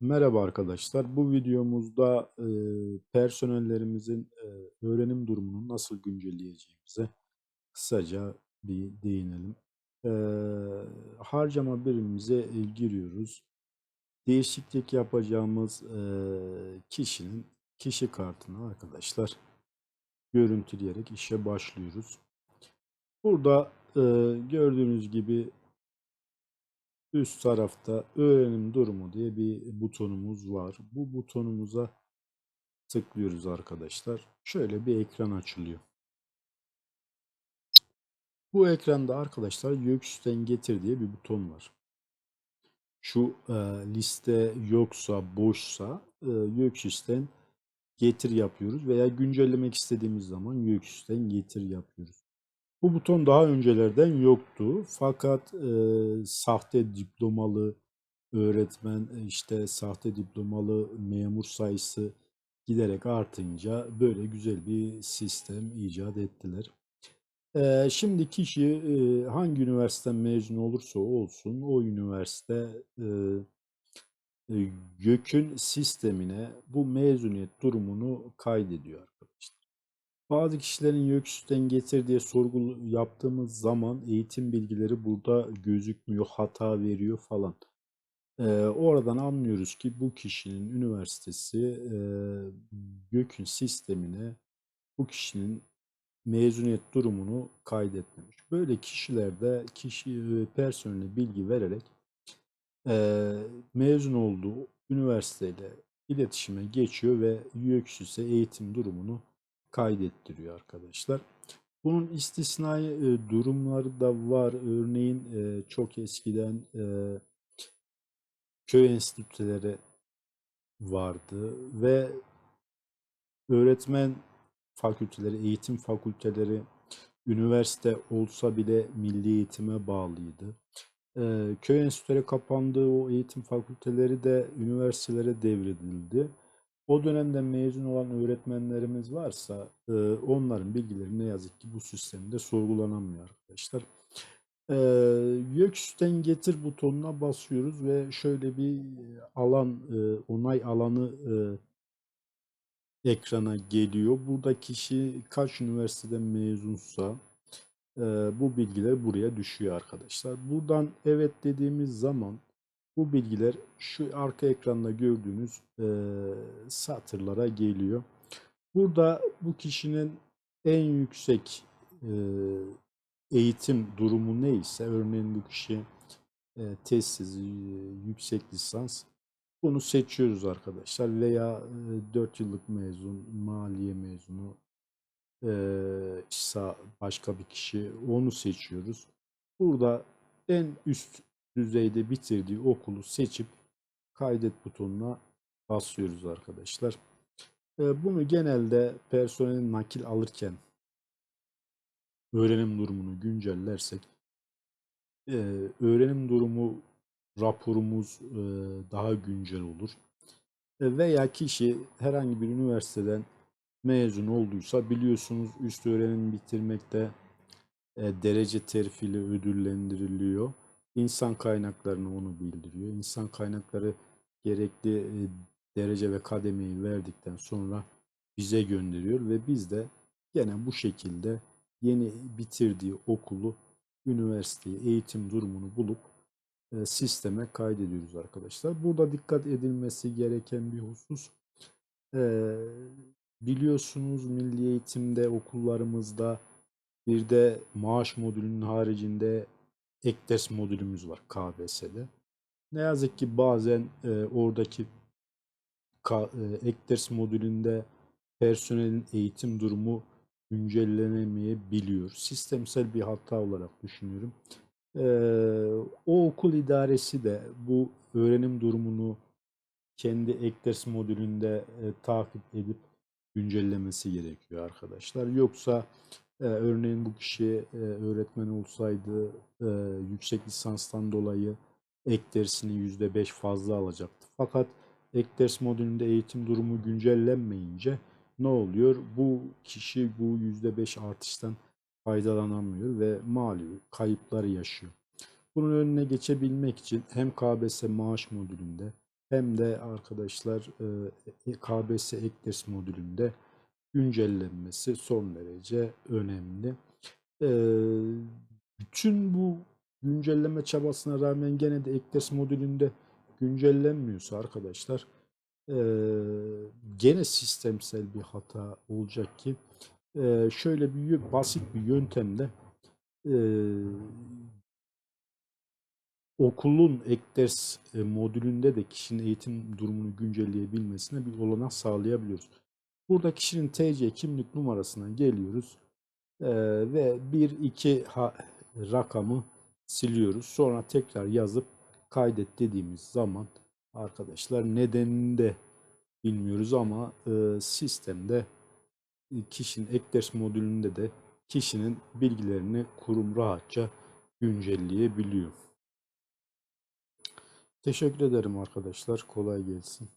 Merhaba arkadaşlar. Bu videomuzda e, personellerimizin e, öğrenim durumunu nasıl güncelleyeceğimize kısaca bir değinelim. E, harcama birimimize e, giriyoruz. Değişiklik yapacağımız e, kişinin kişi kartını arkadaşlar görüntüleyerek işe başlıyoruz. Burada e, gördüğünüz gibi Üst tarafta öğrenim durumu diye bir butonumuz var. Bu butonumuza tıklıyoruz arkadaşlar. Şöyle bir ekran açılıyor. Bu ekranda arkadaşlar YÖKS'ten getir diye bir buton var. Şu e, liste yoksa, boşsa e, YÖKS'ten getir yapıyoruz veya güncellemek istediğimiz zaman YÖKS'ten getir yapıyoruz. Bu buton daha öncelerden yoktu. Fakat e, sahte diplomalı öğretmen, e, işte sahte diplomalı memur sayısı giderek artınca böyle güzel bir sistem icat ettiler. E, şimdi kişi e, hangi üniversiteden mezun olursa olsun o üniversite e, YÖK'ün sistemine bu mezuniyet durumunu kaydediyor arkadaşlar. Bazı kişilerin YÖKS'ten getir diye sorgu yaptığımız zaman eğitim bilgileri burada gözükmüyor, hata veriyor falan. Ee, oradan anlıyoruz ki bu kişinin üniversitesi e, YÖK'ün sistemine bu kişinin mezuniyet durumunu kaydetmemiş. Böyle kişilerde kişi e, personeline bilgi vererek e, mezun olduğu üniversiteyle iletişime geçiyor ve YÖKSÜS'e eğitim durumunu kaydettiriyor arkadaşlar. Bunun istisnai e, durumları da var. Örneğin e, çok eskiden e, köy enstitüleri vardı ve öğretmen fakülteleri, eğitim fakülteleri üniversite olsa bile milli eğitime bağlıydı. Köy enstitüleri kapandı, o eğitim fakülteleri de üniversitelere devredildi. O dönemde mezun olan öğretmenlerimiz varsa e, onların bilgileri ne yazık ki bu sistemde sorgulanamıyor arkadaşlar. E, YÖKS'ten getir butonuna basıyoruz ve şöyle bir alan, e, onay alanı e, ekrana geliyor. Burada kişi kaç üniversiteden mezunsa e, bu bilgiler buraya düşüyor arkadaşlar. Buradan evet dediğimiz zaman bu bilgiler şu arka ekranda gördüğünüz e, satırlara geliyor. Burada bu kişinin en yüksek e, eğitim durumu neyse, örneğin bu kişi e, testsiz, e, yüksek lisans, bunu seçiyoruz arkadaşlar. Veya e, 4 yıllık mezun, maliye mezunu, e, ise başka bir kişi, onu seçiyoruz. Burada en üst düzeyde bitirdiği okulu seçip kaydet butonuna basıyoruz arkadaşlar. Ee, bunu genelde personel nakil alırken öğrenim durumunu güncellersek e, öğrenim durumu raporumuz e, daha güncel olur. E, veya kişi herhangi bir üniversiteden mezun olduysa biliyorsunuz üst öğrenim bitirmekte derece terfiyle ödüllendiriliyor. İnsan kaynaklarını onu bildiriyor. İnsan kaynakları gerekli e, derece ve kademeyi verdikten sonra bize gönderiyor ve biz de gene bu şekilde yeni bitirdiği okulu, üniversiteyi, eğitim durumunu bulup e, sisteme kaydediyoruz arkadaşlar. Burada dikkat edilmesi gereken bir husus e, biliyorsunuz milli eğitimde okullarımızda bir de maaş modülünün haricinde ek ders modülümüz var KBS'de. Ne yazık ki bazen e, oradaki K, e, ek ders modülünde personelin eğitim durumu güncellenemeyebiliyor. Sistemsel bir hata olarak düşünüyorum. E, o okul idaresi de bu öğrenim durumunu kendi ek ders modülünde e, takip edip güncellemesi gerekiyor arkadaşlar. Yoksa e, örneğin bu kişi e, öğretmen olsaydı e, yüksek lisanstan dolayı ek dersini %5 fazla alacaktı. Fakat ek ders modülünde eğitim durumu güncellenmeyince ne oluyor? Bu kişi bu %5 artıştan faydalanamıyor ve mali kayıplar yaşıyor. Bunun önüne geçebilmek için hem KBS maaş modülünde hem de arkadaşlar e, KBS ek ders modülünde güncellenmesi son derece önemli. Bütün bu güncelleme çabasına rağmen gene de ek ders modülünde güncellenmiyorsa arkadaşlar gene sistemsel bir hata olacak ki şöyle bir basit bir yöntemle okulun ek ders e, modülünde de kişinin eğitim durumunu güncelleyebilmesine bir olanak sağlayabiliyoruz. Burada kişinin TC kimlik numarasına geliyoruz e, ve 1 2 ha, rakamı siliyoruz. Sonra tekrar yazıp kaydet dediğimiz zaman arkadaşlar nedenini de bilmiyoruz ama e, sistemde kişinin ek ders modülünde de kişinin bilgilerini kurum rahatça güncelleyebiliyor. Teşekkür ederim arkadaşlar. Kolay gelsin.